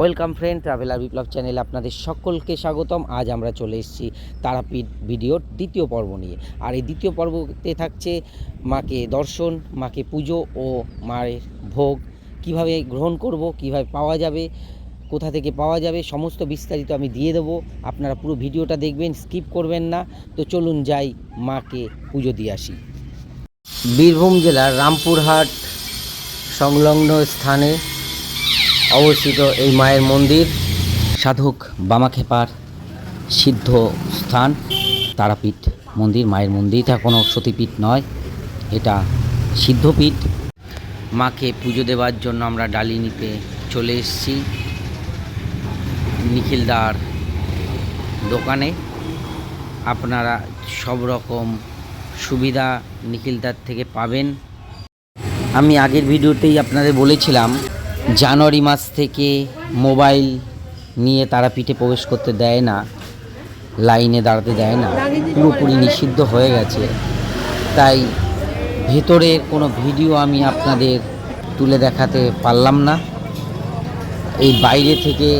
Welcome friend, traveller বিপ্লব চ্যানেলে আপনাদের সকলকে স্বাগতম। আজ আমরা চলে এসেছি তারাপীঠ ভিডিওর দ্বিতীয় পর্ব নিয়ে। আর এই দ্বিতীয় পর্বতে থাকছে মাকে দর্শন, মাকে পুজো ও মায়ের ভোগ। কীভাবে গ্রহণ করব, কীভাবে পাওয়া যাবে, কোথা থেকে পাওয়া যাবে, সমস্ত বিস্তারিত আমি দিয়ে দেবো। আপনারা পুরো ভিডিওটা দেখবেন, স্কিপ করবেন না। তো চলুন যাই মাকে পুজো দিয়ে আসি। বীরভূম জেলার রামপুরহাট সংলগ্ন স্থানে অবস্থিত এই মায়ের মন্দির, সাধক বামাখেপার সিদ্ধ স্থান, তারাপীঠ মন্দির, মায়ের মন্দির। এটা কোনো সতীপীঠ নয়, এটা সিদ্ধপীঠ। মাকে পুজো দেওয়ার জন্য আমরা ডালি নিতে চলে এসেছি নিখিলদার দোকানে। আপনারা সব রকম সুবিধা নিখিলদার থেকে পাবেন। আমি আগের ভিডিওতেই আপনাদের বলেছিলাম জানুয়ারি মাস থেকে মোবাইল নিয়ে তারাপীঠে প্রবেশ করতে দেয় না, লাইনে দাঁড়াতে দেয় না, পুরোপুরি নিষিদ্ধ হয়ে গেছে। তাই ভেতরের কোনো ভিডিও আমি আপনাদের তুলে দেখাতে পারলাম না। এই বাইরে থেকে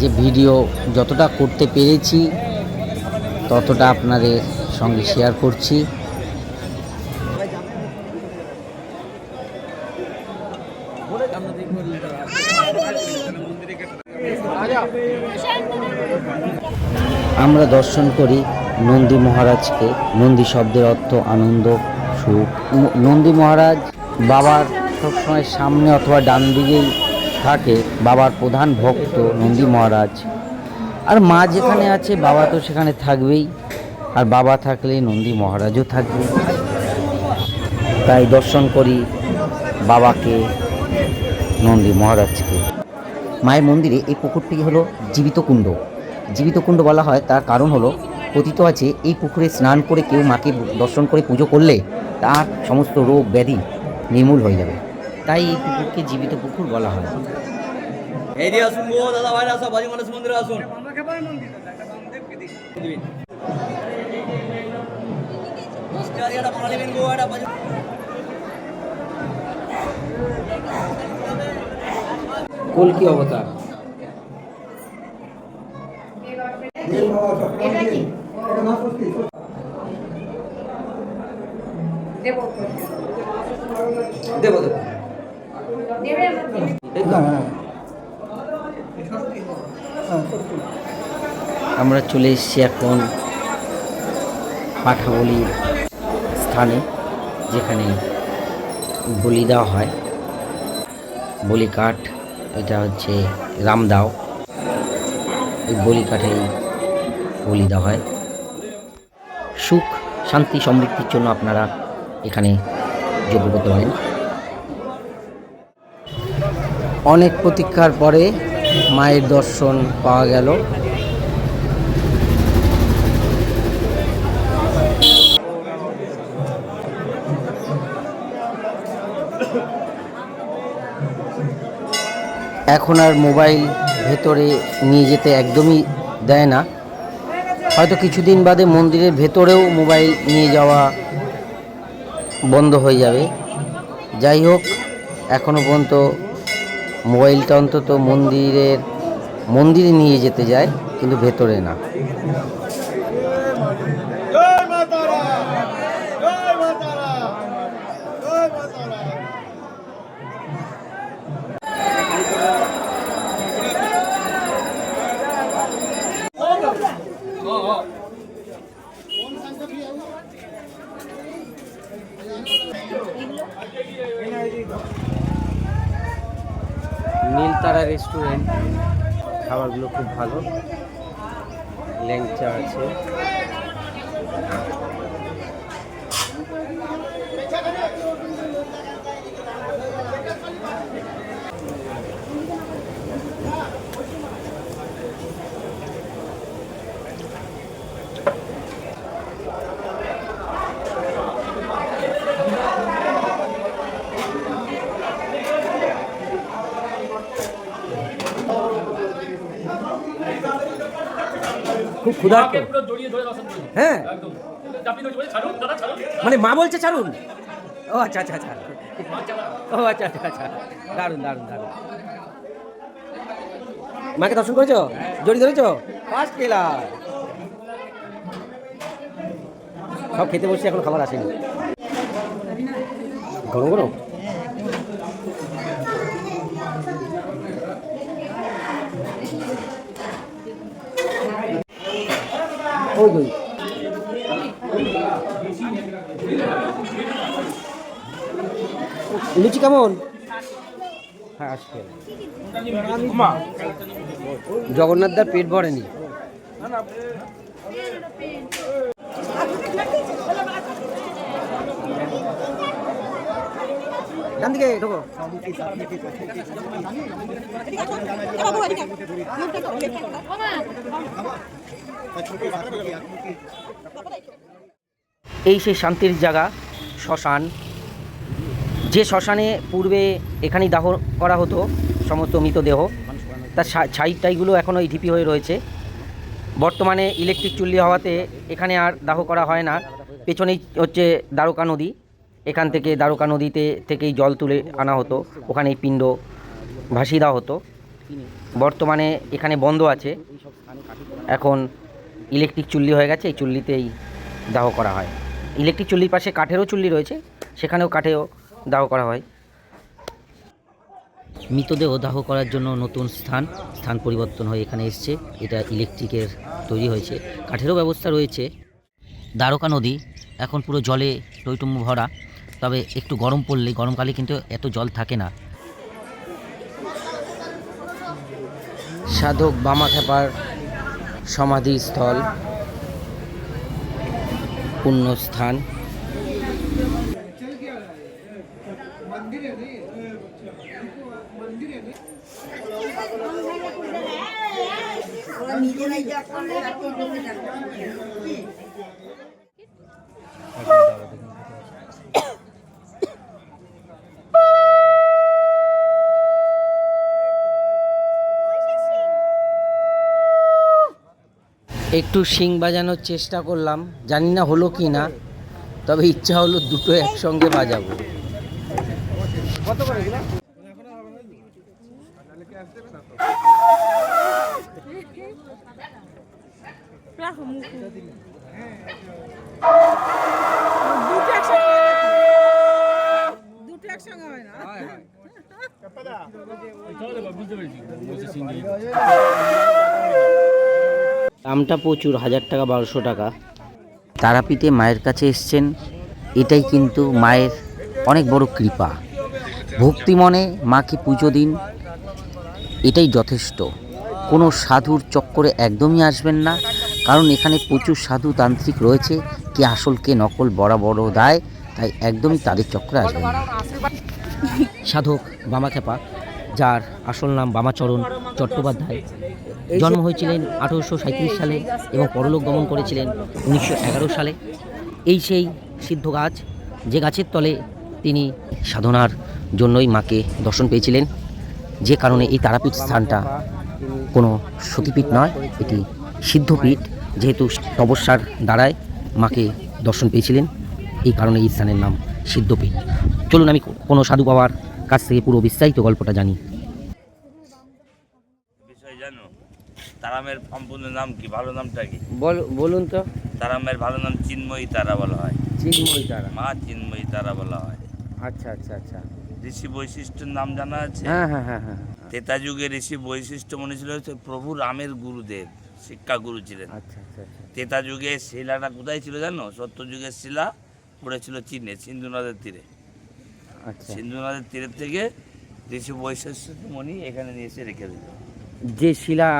যে ভিডিও যতটা করতে পেরেছি, ততটা আপনাদের সঙ্গে শেয়ার করছি। আমরা দর্শন করি নন্দী মহারাজকে। নন্দী শব্দের অর্থ আনন্দ, সুখ। নন্দী মহারাজ বাবার সবসময় সামনে অথবা ডান দিকেই থাকে, বাবার প্রধান ভক্ত নন্দী মহারাজ। আর মা যেখানে আছে, বাবা তো সেখানে থাকবেই। আর বাবা থাকলে নন্দী মহারাজও থাকবে। তাই দর্শন করি বাবাকে, নন্দী মহারাজকে। মায়ের মন্দিরে এই পুকুরটি হলো জীবিত কুণ্ড। জীবিত কুণ্ড বলা হয়। তার কারণ হলো কথিত আছে এই পুকুরে স্নান করে কেউ মাকে দর্শন করে পুজো করলে তার সমস্ত রোগ ব্যাধি নির্মূল হয়ে যাবে। তাই এই পুকুরকে জীবিত পুকুর বলা হয়। আসুন গো দাদা ভাইরা সব বাজি মানুষ মন্দিরে আসুন। এটা বাঙালি গো এটা বাজি কলকি অবতার? দেবো। দেবো আমরা চলে এসেছি এখন পাঠাবলির স্থানে যেখানে বলি দেওয়া হয়। বলি কাঠ এটা হচ্ছে রামদাও। এই বলি কাঠেই বলি দেওয়া হয়। সুখ, শান্তি, সমৃদ্ধির জন্য আপনারা এখানে যোগ্য করতে পারেন অনেক প্রতীক্ষার পরে মায়ের দর্শন পাওয়া গেল। এখন আর মোবাইল ভেতরে নিয়ে যেতে একদমই দেয় না। হয়তো কিছুদিন বাদে মন্দিরের ভেতরেও মোবাইল নিয়ে যাওয়া বন্ধ হয়ে যাবে। যাই হোক এখনও পর্যন্ত মোবাইলটা অন্তত মন্দিরের, মন্দিরে নিয়ে যেতে যায়, কিন্তু ভেতরে না। রেস্টুরেন্ট খাবারগুলো খুব ভালো। ল্যাংচা আছে। খুব ক্ষুধার্ত। হ্যাঁ। মানে মা বলছে ছাড়ুন। ও আচ্ছা আচ্ছা আচ্ছা। ও আচ্ছা আচ্ছা আচ্ছা। দারুণ দারুণ দারুণ। মাকে দর্শন করেছ? জড়ি ধরেছো? ফার্স্ট ক্লাস সব খেতে বসে এখন খাবার আসেনি। গরম গরম? ওই লুচি কেমন হ্যাঁ জগন্নাথ দার পেট ভরেনি। ডান দিকে ঢোকো। এই সেই শান্তির জায়গা, শ্মশান। যে শ্মশানে পূর্বে এখানেই দাহ করা হতো, সমস্ত মৃতদেহ, তার ছাই টাইগুলো এখনও এই ঢিপি হয়ে রয়েছে। বর্তমানে ইলেকট্রিক চুল্লি হওয়াতে এখানে আর দাহ করা হয় না। পেছনেই হচ্ছে দ্বারকা নদী। এখান থেকে দ্বারকা নদীতে থেকেই জল তুলে আনা হতো। ওখানেই পিণ্ড ভাসিয়ে দেওয়া হতো। বর্তমানে এখানে বন্ধ আছে। এখন ইলেকট্রিক চুল্লি হয়ে গেছে, এই চুল্লিতেই দাহ করা হয়। ইলেকট্রিক চুল্লির পাশে কাঠেরও চুল্লি রয়েছে, সেখানেও কাঠেও দাহ করা হয়। মৃতদেহ দাহ করার জন্য নতুন স্থান স্থান পরিবর্তন হয়ে এখানে এসছে। এটা ইলেকট্রিকের তৈরি হয়েছে। কাঠেরও ব্যবস্থা রয়েছে। দ্বারকা নদী, এখন পুরো জলে টইটুম্বু ভরা। তবে একটু গরম পড়লে গরমকালে কিন্তু এত জল থাকে না। সাধক বামাখ্যাপার সমাধিস্থল পুণ্যস্থান। একটু শিং বাজানোর চেষ্টা করলাম জানি না হলো কি না তবে ইচ্ছা হলো দুটো একসঙ্গে বাজাবো। দুটো একসঙ্গে হয় না বুঝতে পেরেছি। দামটা প্রচুর, হাজার টাকা, বারোশো টাকা। তারাপীঠে মায়ের কাছে এসছেন। এটাই কিন্তু মায়ের অনেক বড় কৃপা। ভক্তি মনে মাকে পুজো দিন, এটাই যথেষ্ট। কোনো সাধুর চক্করে একদমই আসবেন না, কারণ এখানে প্রচুর সাধু তান্ত্রিক রয়েছে। কে আসল, কে নকল বড় বড় দায়, তাই একদমই তাদের চক্করে আসবেন না। সাধক বামাখ্যাপা যার আসল নাম বামাচরণ চট্টোপাধ্যায়। জন্ম হয়েছিলেন আঠেরোশো সাঁত্রিশ সালে এবং পরলোক গমন করেছিলেন উনিশশো এগারো সালে। এই সেই সিদ্ধ গাছ যে গাছের তলে তিনি সাধনার জন্যই মাকে দর্শন পেয়েছিলেন। যে কারণে এই তারাপীঠ স্থানটা কোনো সতীপীঠ নয় এটি সিদ্ধপীঠ যেহেতু তপস্যার দ্বারায় মাকে দর্শন পেয়েছিলেন। এই কারণে এই স্থানের নাম সিদ্ধপীঠ। চলুন আমি কোনো সাধু বাবার কাছ থেকে পুরো বিস্তারিত গল্পটা জানি বিষয় জানো তারামের সম্পূর্ণ নাম কি? ভালো নামটা কি? বলুন তো। তারামের ভালো নাম চিন্ময়ী তারা বলা হয়। চিন্ময়ী তারা। মা চিন্ময়ী তারা বলা হয়। আচ্ছা আচ্ছা আচ্ছা। ঋষি বৈশিষ্ট্যের নাম জানা আছে? হ্যাঁ হ্যাঁ হ্যাঁ হ্যাঁ। তেতা যুগে ঋষি বৈশিষ্ট্য মনে ছিল প্রভু রামের গুরুদেব শিক্ষা গুরু ছিলেন। আচ্ছা আচ্ছা আচ্ছা। তেতা যুগে শিলাটা কোথায় ছিল জানো? সত্য যুগের শিলা পড়েছিল চীনে সিন্ধু নদের তীরে। আচ্ছা। সিন্ধু নদের তীরের থেকে ঋষি বৈশিষ্ট্য মণি এখানে নিয়ে এসে রেখে দিল। যে শিলা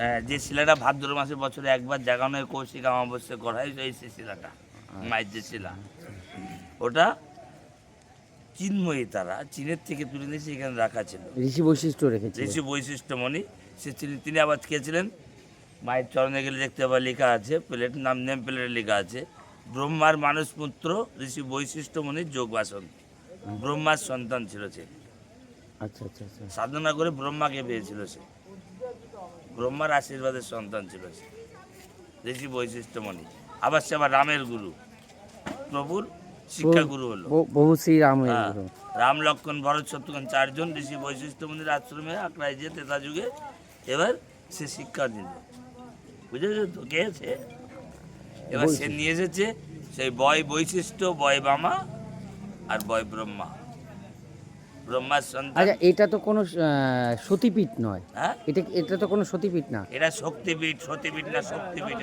হ্যাঁ, যে শিলাটা ভাদ্র মাসে বছরে একবার জাগানো হয় কৌশিক অমাবস্যা করা হয় এই সেই শিলাটা মায়ের যে শিলা। ওটা চিন্ময়ী তারা চীনের থেকে তুলে নিয়ে এসে এখানে রাখা ছিল। ঋষি বৈশিষ্ট্য রেখেছে ঋষি বৈশিষ্ট্য বৈশিষ্ট্যমণি সে তিনি তিনি আবার খেয়েছিলেন। মায়ের চরণে গেলে দেখতে পাবার লেখা আছে প্লেট নাম নেম প্লেটে লেখা আছে ব্রহ্মার মানুষ পুত্র ঋষি বৈশিষ্ট্যমণির যোগ বাসন ব্রহ্মার সন্তান ছিল সে। আচ্ছা আচ্ছা আচ্ছা। সাধনা করে ব্রহ্মাকে পেয়েছিল সে। ব্রহ্মার আশীর্বাদের সন্তান ছিল সে। ঋষি বৈশিষ্ট্যমণি আবার সে আবার রামের গুরু। প্রভুর শিক্ষা গুরু হলো। বহু শ্রী রাম হ্যাঁ, রাম লক্ষণ ভরত শত্রুঘ্ন চারজন ঋষি বৈশিষ্ট্যমণির আশ্রমে আঁকড়ায় যে তেতা যুগে এবার সে শিক্ষা দিল। বুঝেছ তো কে আছে এবার সে নিয়ে এসেছে সেই বয় বৈশিষ্ট্য বয় বামা আর বয় ব্রহ্মা। ব্রহ্মার সন্তান আচ্ছা এটা তো কোনো সতীপীঠ নয়। হ্যাঁ? এটা এটা তো কোনো সতীপীঠ না? এটা শক্তিপীঠ সতীপীঠ না শক্তিপীঠ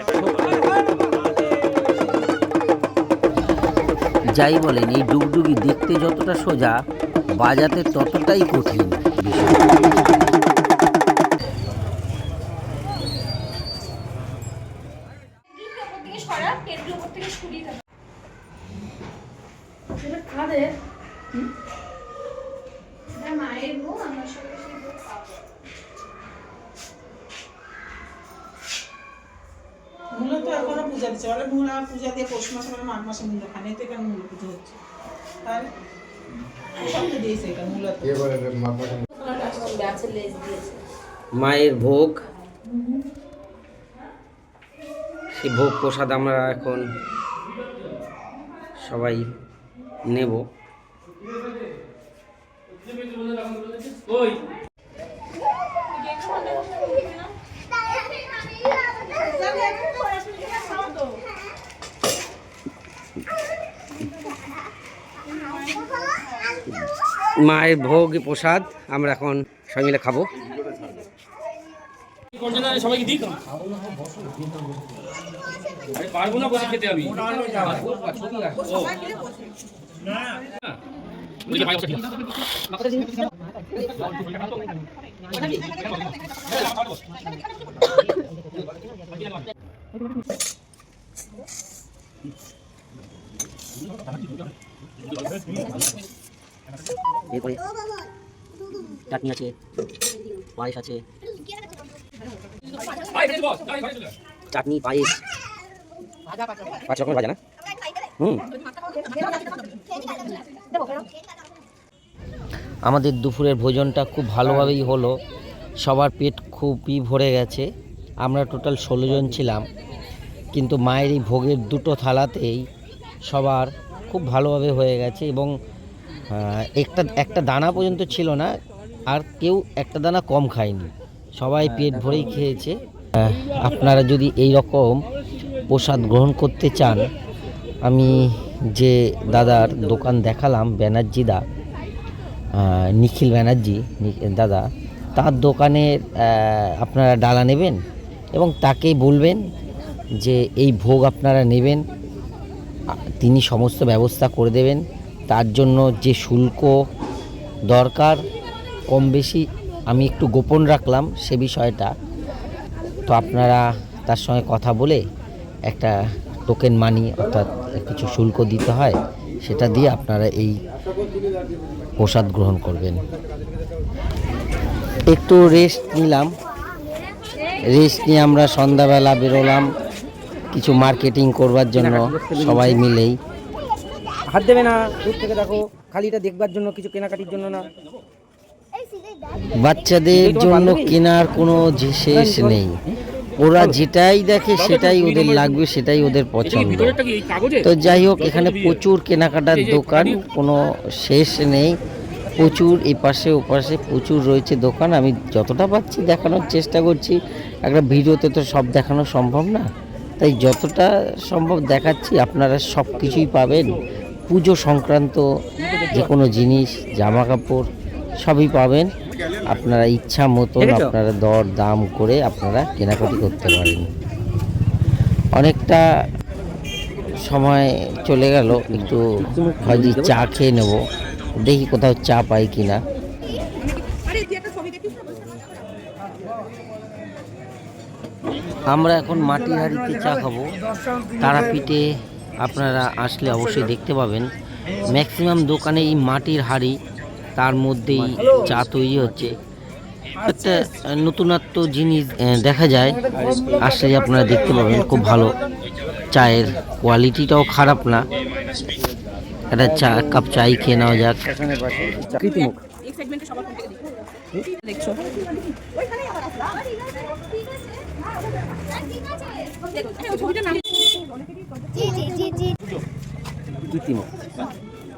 যাই বলেন এই ডুগডুগি দেখতে যতটা সোজা বাজাতে ততটাই কঠিন। থেকে মায়ের বউ আমরা সবাই সেই বউ। মূলত এখনও পূজা দিচ্ছে। বলে মূল আর পূজা দিয়ে পৌষ মাসে মানে মাঘ মাসে মূল খান। এতে কেন মূল পুজো হচ্ছে? তাহলে মায়ের ভোগ। সেই ভোগ প্রসাদ আমরা এখন সবাই নেব। ওই মায়ের ভোগ প্রসাদ আমরা এখন সবাই মিলে খাব। সবাইকে দিই পারব না বসে খেতে আমি। চাটনি আছে পায়েস আছে। চাটনি পায়েস পাঁচ রকমের ভাজা না হুম আমাদের দুপুরের ভোজনটা খুব ভালোভাবেই হলো। সবার পেট খুবই ভরে গেছে। আমরা টোটাল ষোলো জন ছিলাম। কিন্তু মায়ের এই ভোগের দুটো থালাতেই সবার খুব ভালোভাবে হয়ে গেছে এবং একটা একটা দানা পর্যন্ত ছিল না। আর কেউ একটা দানা কম খায়নি। সবাই পেট ভরেই খেয়েছে। আপনারা যদি এই রকম প্রসাদ গ্রহণ করতে চান আমি যে দাদার দোকান দেখালাম ব্যানার্জি দা নিখিল ব্যানার্জি দাদা, তার দোকানে আপনারা ডালা নেবেন এবং তাকে বলবেন যে এই ভোগ আপনারা নেবেন, তিনি সমস্ত ব্যবস্থা করে দেবেন, তার জন্য যে শুল্ক দরকার, কম বেশি আমি একটু গোপন রাখলাম সে বিষয়টা। তো আপনারা তার সঙ্গে কথা বলে একটা টোকেন মানি অর্থাৎ কিছু শুল্ক দিতে হয় সেটা দিয়ে আপনারা এই প্রসাদ গ্রহণ করবেন। একটু রেস্ট নিলাম। রেস্ট নিয়ে আমরা সন্ধ্যাবেলা বেরোলাম কিছু মার্কেটিং করবার জন্য সবাই মিলেই। হাত দেবে না দূর থেকে দেখো খালিটা দেখবার জন্য কিছু কেনাকাটির জন্য না। বাচ্চাদের জন্য কেনার কোনো শেষ নেই। ওরা যেটাই দেখে সেটাই ওদের লাগবে সেটাই ওদের পছন্দ। তো যাই হোক এখানে প্রচুর কেনাকাটার দোকান কোনো শেষ নেই। প্রচুর এই পাশে ও প্রচুর রয়েছে দোকান। আমি যতটা পাচ্ছি দেখানোর চেষ্টা করছি। একটা ভিডিওতে তো সব দেখানো সম্ভব না। তাই যতটা সম্ভব দেখাচ্ছি আপনারা সব কিছুই পাবেন। পুজো সংক্রান্ত যে কোনো জিনিস জামা কাপড় সবই পাবেন। আপনারা ইচ্ছা মতন আপনারা দর দাম করে আপনারা কেনাকাটি করতে পারেন। অনেকটা সময় চলে গেল একটু ভাবছি চা খেয়ে নেব। দেখি কোথাও চা পাই কিনা। আমরা এখন মাটির হাঁড়িতে চা খাব। তারাপীঠে আপনারা আসলে অবশ্যই দেখতে পাবেন। ম্যাক্সিমাম দোকানে এই মাটির হাঁড়ি তার মধ্যেই চা তৈরি হচ্ছে। একটা নতুনত্ব জিনিস দেখা যায় আসলে আপনারা দেখতে পাবেন খুব ভালো। চায়ের কোয়ালিটিটাও খারাপ না। একটা চা কাপ চাই খেয়ে নেওয়া যাক। কীর্তিমুখ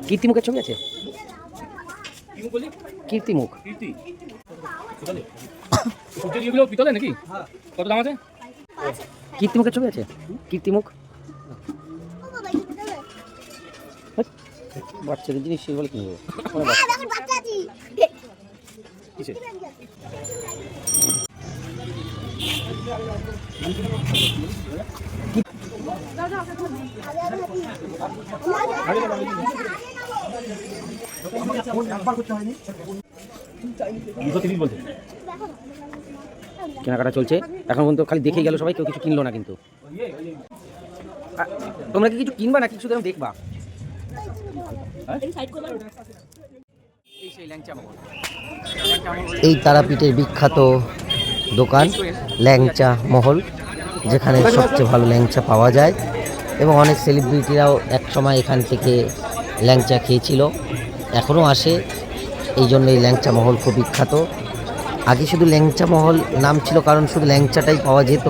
কীর্তিমুখের ছবি আছে? বলি? কীর্তিমুখ। কীর্তি। পিতলে নাকি? কত দাম আছে? কীর্তিমুখের ছবি আছে? কীর্তিমুখ? বাচ্চাদের জিনিস সেগুলো কিনবো বলছে কেনাকাটা চলছে। এখন পর্যন্ত খালি দেখেই গেল সবাই কেউ কিছু কিনলো না কিন্তু। তোমরা কি কিছু কিনবা না কিছু দেখবা? এই তারাপীঠের বিখ্যাত দোকান ল্যাংচা মহল যেখানে সবচেয়ে ভালো ল্যাংচা পাওয়া যায়। এবং অনেক সেলিব্রিটিরাও এক সময় এখান থেকে ল্যাংচা খেয়েছিল। এখনও আসে। এই জন্য এই ল্যাংচা মহল খুব বিখ্যাত। আগে শুধু ল্যাংচা মহল নাম ছিল, কারণ শুধু ল্যাংচাটাই পাওয়া যেত।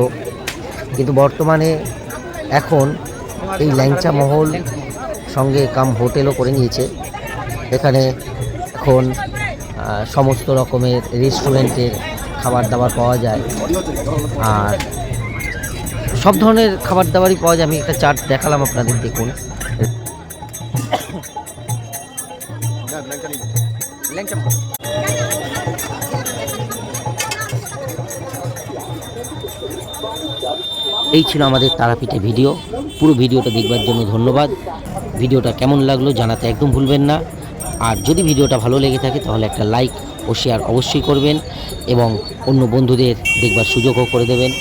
কিন্তু বর্তমানে এখন এই ল্যাংচা মহল সঙ্গে কাম হোটেলও করে নিয়েছে। এখানে এখন সমস্ত রকমের রেস্টুরেন্টের খাবার দাবার পাওয়া যায়। আর সব ধরনের খাবার দাবারই পাওয়া যায়। আমি একটা চার্ট দেখালাম আপনাদের, দেখুন। এই ছিল আমাদের তারাপীঠে ভিডিও। পুরো ভিডিওটা দেখবার জন্য ধন্যবাদ। ভিডিওটা কেমন লাগল জানাতে একদম ভুলবেন না। আর যদি ভিডিওটা ভালো লেগে থাকে তাহলে একটা লাইক ও শেয়ার অবশ্যই করবেন এবং অন্য বন্ধুদের দেখবার সুযোগও করে দেবেন।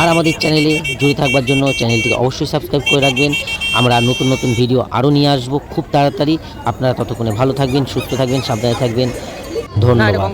আর আমাদের চ্যানেলে জুড়ে থাকবার জন্য চ্যানেলটিকে অবশ্যই সাবস্ক্রাইব করে রাখবেন। আমরা নতুন নতুন ভিডিও আরও নিয়ে আসব খুব তাড়াতাড়ি। আপনারা ততক্ষণে ভালো থাকবেন, সুস্থ থাকবেন, সাবধানে থাকবেন। ধন্যবাদ।